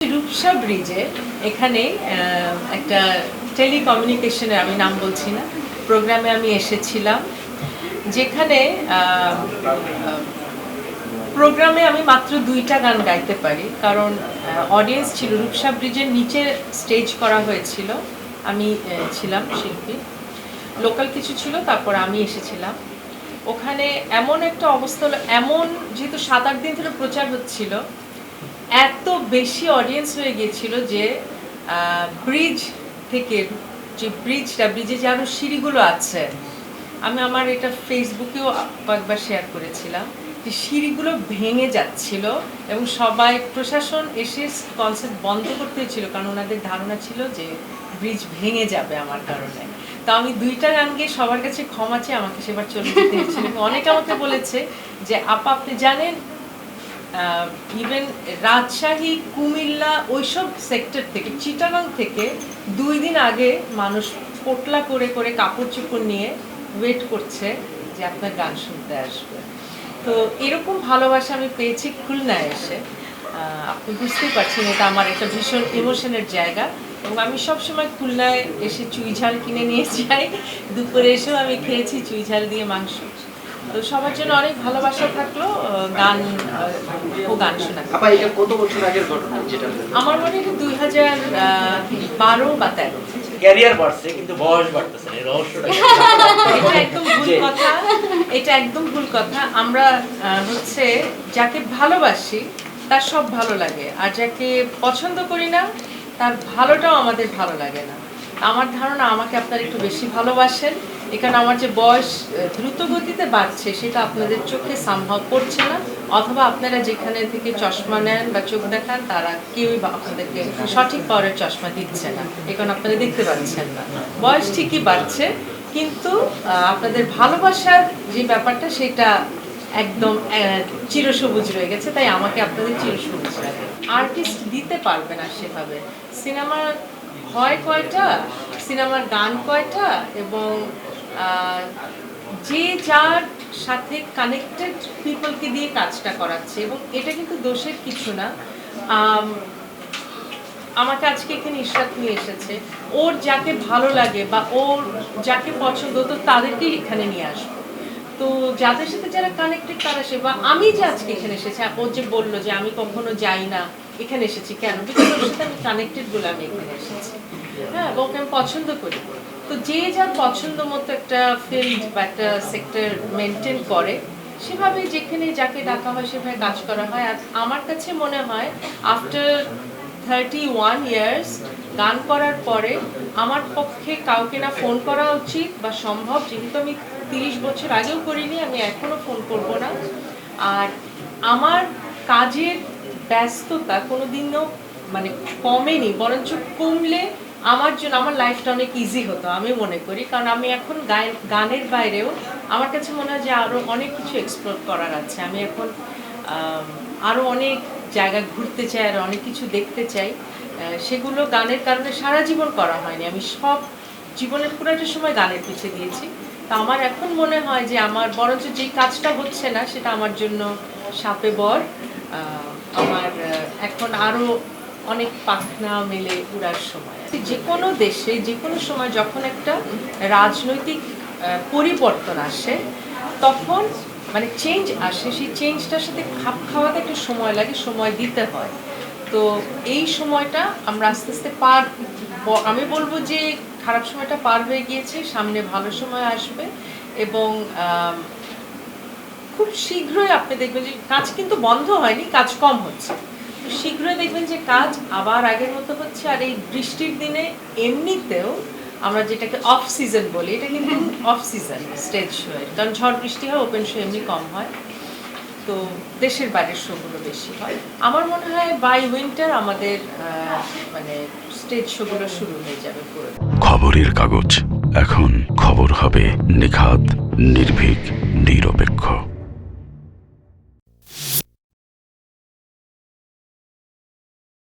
রূপসা ব্রিজে এখানে একটা টেলিকমিউনিকেশনের আমি নাম বলছি না প্রোগ্রামে আমি এসেছিলাম, যেখানে প্রোগ্রামে আমি মাত্র দুইটা গান গাইতে পারি, কারণ অডিয়েন্স ছিল, রূপসা ব্রিজের নিচে স্টেজ করা হয়েছিল, আমি ছিলাম শিল্পী লোকাল কিছু ছিল, তারপর আমি এসেছিলাম। ওখানে এমন একটা অবস্থা হলো, এমন যেহেতু সাত আট দিন ধরে প্রচার হচ্ছিল এত বেশি অডিয়েন্স হয়ে গিয়েছিল যে ব্রিজ থেকে যে ব্রিজটা ব্রিজে যে আরও সিঁড়িগুলো আছে, আমি আমার এটা ফেসবুকেও কয়েকবার শেয়ার করেছিলাম যে সিঁড়িগুলো ভেঙে যাচ্ছিল এবং সবাই, প্রশাসন এসে কনসার্ট বন্ধ করতে হয়েছিল কারণ ওনাদের ধারণা ছিল যে ব্রিজ ভেঙে যাবে আমার কারণে। তা আমি দুইটা গান গিয়ে সবার কাছে ক্ষমা চেয়ে আমাকে সেবার চলে যেতে হয়েছিল। অনেকে আমাকে বলেছে যে, আপা, আপনি জানেন ইভেন রাজশাহী, কুমিল্লা, ওইসব সেক্টর থেকে, চিটাগাং থেকে দুই দিন আগে মানুষ পোটলা করে করে কাপড় চোপড় নিয়ে ওয়েট করছে যে আপনার গান শুনতে আসবে। তো এরকম ভালোবাসা আমি পেয়েছি খুলনায় এসে। আপনি বুঝতেই পারছেন এটা আমার একটা ভীষণ ইমোশনের জায়গা এবং আমি সবসময় খুলনায় এসে চুই ঝাল কিনে নিয়ে যাই। দুপুরে এসেও আমি খেয়েছি, চুই ঝাল দিয়ে মাংস। সবার জন্য অনেক ভালোবাসা থাকল গান ও গান শোনা। এটা কত বছর আগের ঘটনা যেটা আমার মনে হয় দুই হাজার বারো বা তেরো। ক্যারিয়ার বাড়ছে কিন্তু বয়স বাড়তেছে এই রহস্যটা এটা একদম ভুল কথা এটা একদম ভুল কথা। আমরা হচ্ছে যাকে ভালোবাসি তার সব ভালো লাগে আর যাকে পছন্দ করি না তার ভালোটাও আমাদের ভালো লাগে না। আমার ধারণা আমাকে আপনারা একটু বেশি ভালোবাসেন। এখানে আমার যে বয়স দ্রুত গতিতে বাড়ছে, সেটা আপনাদের চোখে সম্ভব করছে না? অথবা আপনারা যেখানে থেকে চশমা নেন বা চোখ দেখান, তারা কেউই আপনাদেরকে সঠিক পাওয়ারের চশমা দিচ্ছে না। এখন আপনারা দেখতে পাচ্ছেন না। বয়স ঠিকই বাড়ছে, কিন্তু আপনাদের ভালোবাসার যে ব্যাপারটা, সেটা একদম চিরসবুজ রয়ে গেছে। তাই আমাকে আপনাদের চিরসবুজ লাগে। আর্টিস্ট দিতে পারবে না সেভাবে। সিনেমা হয় কয়টা? সিনেমার গান কয়টা? এবং যে যার সাথে কানেক্টেড পিপলকে দিয়ে কাজটা করাচ্ছে এবং এটা কিন্তু দোষের কিছু না। আম, আমাকে আজকে এখানে ইশরাত নিয়ে এসেছে। ওর যাকে ভালো লাগে বা ওর যাকে পছন্দ তো তাদেরকেই এখানে নিয়ে আসব। তো যাদের সাথে যারা কানেক্টেড তারা সে বা আমি যে আজকে এখানে এসেছি ও যে বলল যে আমি কখনো যাই না এখানে এসেছি কেন? বিকজ ওর সাথে আমি কানেক্টেড বলে আমি এখানে এসেছি। হ্যাঁ এবং আমি পছন্দ করি। তো যে যার পছন্দ মতো একটা ফিল্ড বা একটা সেক্টর মেনটেন করে, সেভাবে যেখানে যাকে ডাকা হয়, সেভাবে কাজ করা হয়। আর আমার কাছে মনে হয় আফটার থার্টি ওয়ান ইয়ার্স গান করার পরে, আমার পক্ষে কাউকে না ফোন করা উচিত বা সম্ভব। যেহেতু আমি তিরিশ বছর আগেও করিনি, আমি এখনও ফোন করব না। আর আমার কাজের ব্যস্ততা কোনোদিনও মানে কমেনি বরঞ্চ কমলে আমার জন্য আমার লাইফটা অনেক ইজি হতো আমি মনে করি। কারণ আমি এখন গানের বাইরেও আমার কাছে মনে হয় যে আরও অনেক কিছু এক্সপ্লোর করার আছে। আমি এখন আম, আরও অনেক জায়গা ঘুরতে চাই আর অনেক কিছু দেখতে চাই। সেগুলো গানের কারণে সারা জীবন করা হয়নি। আমি সব জীবনের পুরোটা সময় গানের পিছিয়ে দিয়েছি। তা আমার এখন মনে হয় যে আমার বরঞ্চ যে কাজটা হচ্ছে না সেটা আমার জন্য সাপে বর। আমার এখন আরও অনেক পাখনা মেলে উড়ার সময়। যে কোনো দেশে যে কোনো সময় যখন একটা রাজনৈতিক পরিবর্তন আসে, তখন মানে চেঞ্জ আসে, সেই চেঞ্জটার সাথে খাপ খাওয়াতে একটু সময় লাগে, সময় দিতে হয়। তো এই সময়টা আমরা আস্তে আস্তে পার আমি বলব যে খারাপ সময়টা পার হয়ে গিয়েছে, সামনে ভালো সময় আসবে এবং খুব শীঘ্রই আপনি দেখবেন যে কাজ কিন্তু বন্ধ হয়নি, কাজ কম হচ্ছে। শীঘ্রই দেখবেন যে কাজ আবার আগের মতো হচ্ছে আর এই বৃষ্টির দিনে এমনিতেও আমরা যেটাকে অফ সিজন বলি এটা কিন্তু অফ সিজন স্টেজ শো কারণ ঝড় বৃষ্টি হয় ওপেন শো এমনি কম হয়। তো দেশের বাইরের শোগুলো বেশি হয়। আমার মনে হয় বাই উইন্টার আমাদের মানে স্টেজ শোগুলো শুরু হয়ে যাবে পুরো। খবরের কাগজ। এখন খবর হবে নিখাত নির্ভীক নিরপেক্ষ।